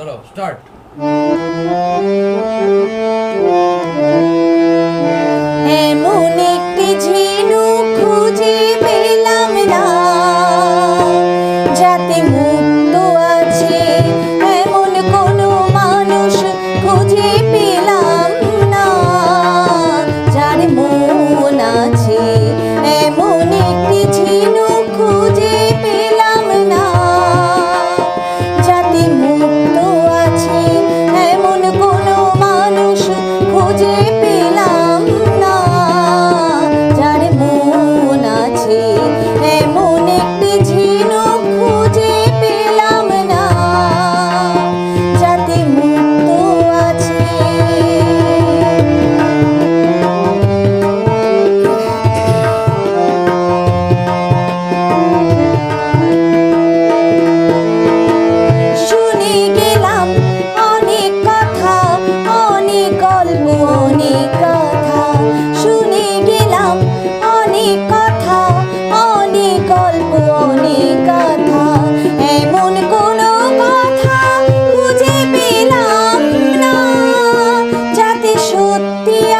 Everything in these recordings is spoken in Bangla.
দাঁড়াও স্টার্ট সত্যি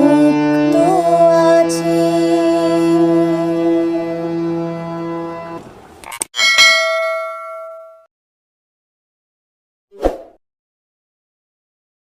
Oh.